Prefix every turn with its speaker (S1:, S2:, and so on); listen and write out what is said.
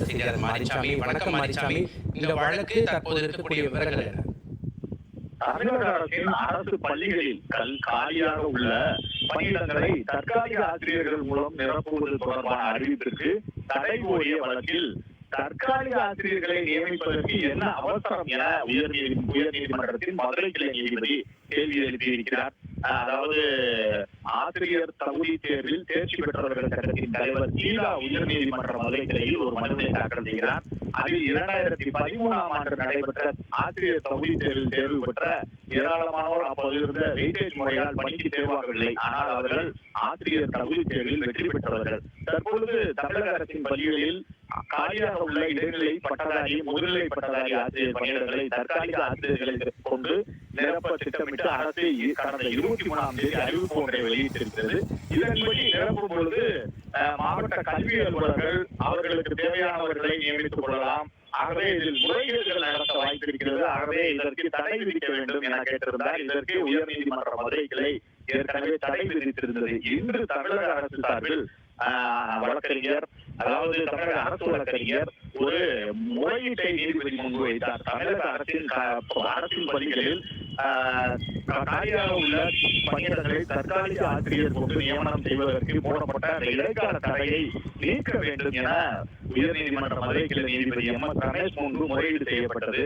S1: செய்தியாளர் மாரிசாமி வணக்கம் மாரிசாமி இந்த வழக்கு தற்போது இருக்கக்கூடிய விவரங்கள் என்ன?
S2: தமிழக அரசின் அரசு பள்ளிகளில் கல் காலியாக உள்ள பணியிடங்களை தற்காலிக ஆசிரியர்கள் மூலம் நிரப்புவது தொடர்பான அறிவிப்பிற்கு தடை கோரிய வழக்கில் தற்காலிக ஆசிரியர்களை நியமிப்பதற்கு என்ன அவசரம் என உயர்நீதி உயர்நீதிமன்றத்தின் மதுரை கிளை நீதிபதி கேள்வி எழுப்பியிருக்கிறார். அதாவது ஆசிரியர் தகுதி தேர்வில் தேர்ச்சி பெற்றவர்கள் சங்கத்தின் தலைவர் கீழா உயர்நீதிமன்ற மதுரை கிளையில் ஒரு மனுவை தாக்கல் செய்கிறார். அதில் இரண்டாயிரத்தி பதிமூணாம் ஆண்டு நடைபெற்ற ஆசிரியர் தகுதி தேர்வில் தேர்வு பெற்ற ஏராளமானோர் அப்போது இருந்த வெயிட்டேஜ் முறையால் பணிக்கு தேர்வாகவில்லை. ஆனால் அவர்கள் ஆசிரியர் தகுதி தேர்வில் வெற்றி பெற்றவர்கள். தற்பொழுது தமிழக அரசின் பள்ளிகளில் காலியாக உள்ள இடைநிலை பட்டதாரி முதுநிலை பட்டதாரி ஆசிரியர் பணியிடங்களை தற்காலிக ஆசிரியர்களை கொண்டு நிரப்ப திட்டமிட்டு அரசு கடந்த இருபத்தி மூணாம் தேதி அறிவிப்பு ஒன்றை வெளியிட்டிருக்கிறது. இதன்படி நிரப்பும் பொழுது மாவட்ட கல்வி அலுவலர்கள் அவர்களுக்கு தேவையானவர்களை நியமித்துக் கொள்ளலாம். ஆகவே இதில் முறைகேடுகள் நடத்த வாய்ப்பு இருக்கிறது ஆகவே இதற்கு தடை விதிக்க வேண்டும் என கேட்டிருந்தார். இதற்கு உயர்நீதிமன்ற மதுரை கிளை ஏற்கனவே தடை விதித்திருந்தது. இன்று தமிழக அரசு சார்பில் ஆஹ், வழக்கறிஞர் அதாவது தமிழக அரசு வழக்கறிஞர் ஒரு முறையீட்டை நீதிபதி முன்வைத்தார் தமிழக அரசின் அரசின் பள்ளிகளில் காலியாக உள்ள பணியிடங்களை தற்காலிக ஆசிரியர் கொண்டு நியமனம் செய்வதற்கு போடப்பட்ட அந்த இடைக்கால தடையை நீக்க வேண்டும் என உயர்நீதிமன்ற மதுரை கிளை நீதிபதி எம் எஸ் ரமேஷ் முன்பு முறையீடு செய்யப்பட்டது.